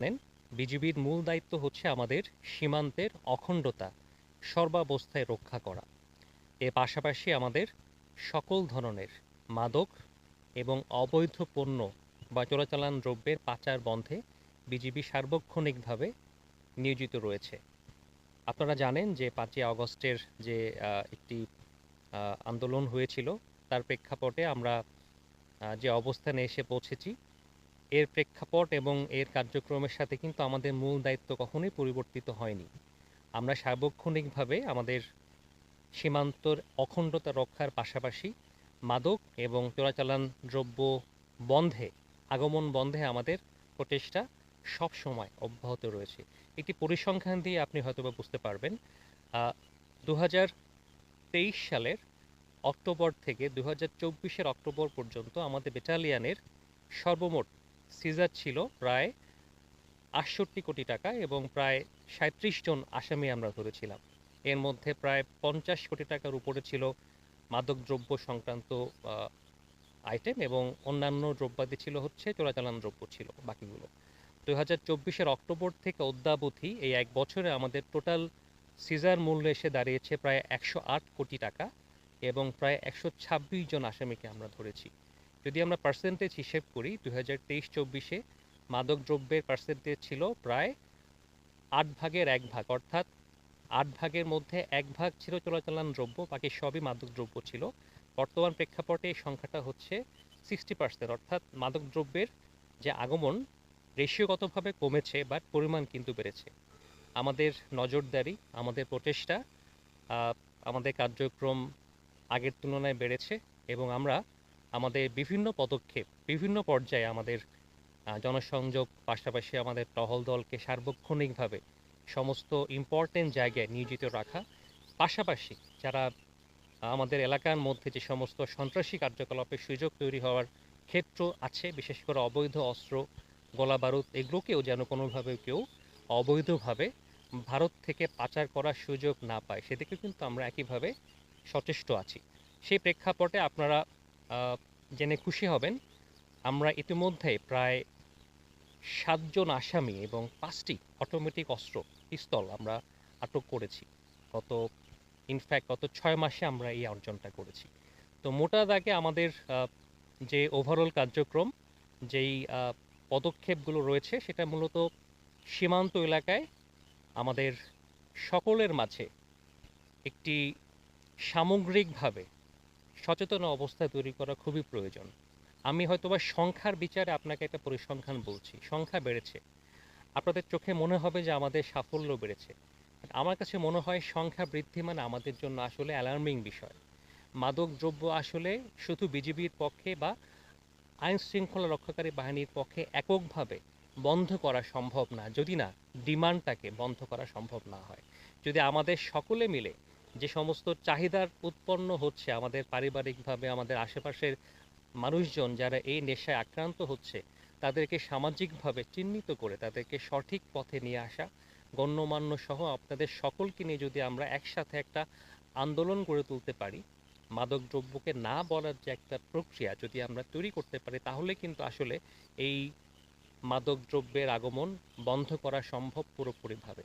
জানেন বিজিবির মূল দায়িত্ব হচ্ছে আমাদের সীমান্তের অখণ্ডতা সর্বাবস্থায় রক্ষা করা। এর পাশাপাশি আমাদের সকল ধরনের মাদক এবং অবৈধ পণ্য বা চোরাচালান দ্রব্যের পাচার বন্ধে বিজিবি সার্বক্ষণিকভাবে নিয়োজিত রয়েছে। আপনারা জানেন যে পাঁচই আগস্টের যে একটি আন্দোলন হয়েছিল, তার প্রেক্ষাপটে আমরা যে অবস্থানে এসে পৌঁছেছি এর প্রেক্ষাপট এবং এর কার্যক্রমের সাথে কিন্তু আমাদের মূল দায়িত্ব কখনোই পরিবর্তিত হয়নি। আমরা সার্বক্ষণিকভাবে আমাদের সীমান্তর অখণ্ডতা রক্ষার পাশাপাশি মাদক এবং চোরাচালান দ্রব্য বন্ধে, আগমন বন্ধে আমাদের প্রচেষ্টা সব সময় অব্যাহত রয়েছে। একটি পরিসংখ্যান দিয়ে আপনি হয়তোবা বুঝতে পারবেন দু হাজার তেইশ সালের অক্টোবর থেকে দু হাজার অক্টোবর পর্যন্ত আমাদের ব্যাটালিয়ানের সর্বমোট সিজার ছিল প্রায় আটষট্টি কোটি টাকা এবং প্রায় সাঁত্রিশ জন আসামি আমরা ধরেছিলাম। এর মধ্যে প্রায় পঞ্চাশ কোটি টাকার উপরে ছিল মাদকদ্রব্য সংক্রান্ত আইটেম এবং অন্যান্য দ্রব্যাদি ছিল হচ্ছে চোরাচালান দ্রব্য ছিল বাকিগুলো। দু হাজার চব্বিশের অক্টোবর থেকে অদ্যাবধি এই এক বছরে আমাদের টোটাল সিজার মূল্য এসে দাঁড়িয়েছে প্রায় একশো আট কোটি টাকা এবং প্রায় একশো ছাব্বিশ জন আসামিকে আমরা ধরেছি। যদি আমরা পার্সেন্টেজ হিসেব করি দু হাজার তেইশ চব্বিশে মাদক দ্রব্যের পার্সেন্টেজ ছিল প্রায় আট ভাগের এক ভাগ। অর্থাৎ আট ভাগের মধ্যে এক ভাগ ছিল চলাচলান দ্রব্য, বাকি সবই মাদক দ্রব্য ছিল। বর্তমান প্রেক্ষাপটে এই সংখ্যাটা হচ্ছে সিক্সটি পার্সেন্ট অর্থাৎ মাদক দ্রব্যের যে আগমন রেশিওগতভাবে কমেছে বাট পরিমাণ কিন্তু বেড়েছে। আমাদের নজরদারি, আমাদের প্রচেষ্টা আমাদের কার্যক্রম আগের তুলনায় বেড়েছে, এবং আমরা আমাদের বিভিন্ন পদক্ষেপ, বিভিন্ন পর্যায়ে আমাদের জনসংযোগ, পাশাপাশি আমাদের টহল দলকে সার্বক্ষণিকভাবে সমস্ত ইম্পর্টেন্ট জায়গায় নিয়োজিত রাখা। পাশাপাশি যারা আমাদের এলাকার মধ্যে যে সমস্ত সন্ত্রাসী কার্যকলাপের সুযোগ তৈরি হওয়ার ক্ষেত্র আছে, বিশেষ করে অবৈধ অস্ত্র গোলা বারুদ এগুলোকেও যেন কোনোভাবে কেউ অবৈধভাবে ভারত থেকে পাচার করার সুযোগ না পায়, সেদিকে কিন্তু আমরা একইভাবে সচেষ্ট আছি। সেই প্রেক্ষাপটে আপনারা জেনে খুশি হবেন, আমরা ইতিমধ্যে প্রায় সাতজন আসামি এবং পাঁচটি অটোমেটিক অস্ত্র, পিস্তল আমরা আটক করেছি। গত ইনফ্যাক্ট গত ছয় মাসে আমরা এই অর্জনটা করেছি। তো মোটা দাগে আমাদের যে ওভারঅল কার্যক্রম, যেই পদক্ষেপগুলো রয়েছে, সেটা মূলত সীমান্ত এলাকায় আমাদের সকলের মাঝে একটি সামগ্রিকভাবে সচেতন অবস্থা তৈরি করা খুবই প্রয়োজন। আমি হয়তোবা সংখ্যার বিচারে আপনাকে একটা পরিসংখ্যান বলছি। সংখ্যা বেড়েছে। আপনাদের চোখে মনে হবে যে আমাদের সাফল্য বেড়েছে। আমার কাছে মনে হয় সংখ্যা বৃদ্ধি মানে আমাদের জন্য আসলে অ্যালার্মিং বিষয়। মাদক দ্রব্য আসলে শুধু বিজিবির পক্ষে বা আইন শৃঙ্খলা রক্ষাকারী বাহিনীর পক্ষে এককভাবে বন্ধ করা সম্ভব না। যদি না, ডিমান্ডটাকে বন্ধ করা সম্ভব না হয়। যদি আমাদের সকলে মিলে যে সমস্ত চাহিদার উৎপন্ন হচ্ছে আমাদের পারিবারিকভাবে, আমাদের আশেপাশের মানুষজন যারা এই নেশায় আক্রান্ত হচ্ছে, তাদেরকে সামাজিকভাবে চিহ্নিত করে, তাদেরকে সঠিক পথে নিয়ে আসা, গণ্যমান্য সহ আপনাদের সকলকে নিয়ে যদি আমরা একসাথে একটা আন্দোলন গড়ে তুলতে পারি, মাদক দ্রব্যকে না বলার যে একটা প্রক্রিয়া যদি আমরা তৈরি করতে পারি, তাহলে কিন্তু আসলে এই মাদক দ্রব্যের আগমন বন্ধ করা সম্ভব পুরোপুরিভাবে।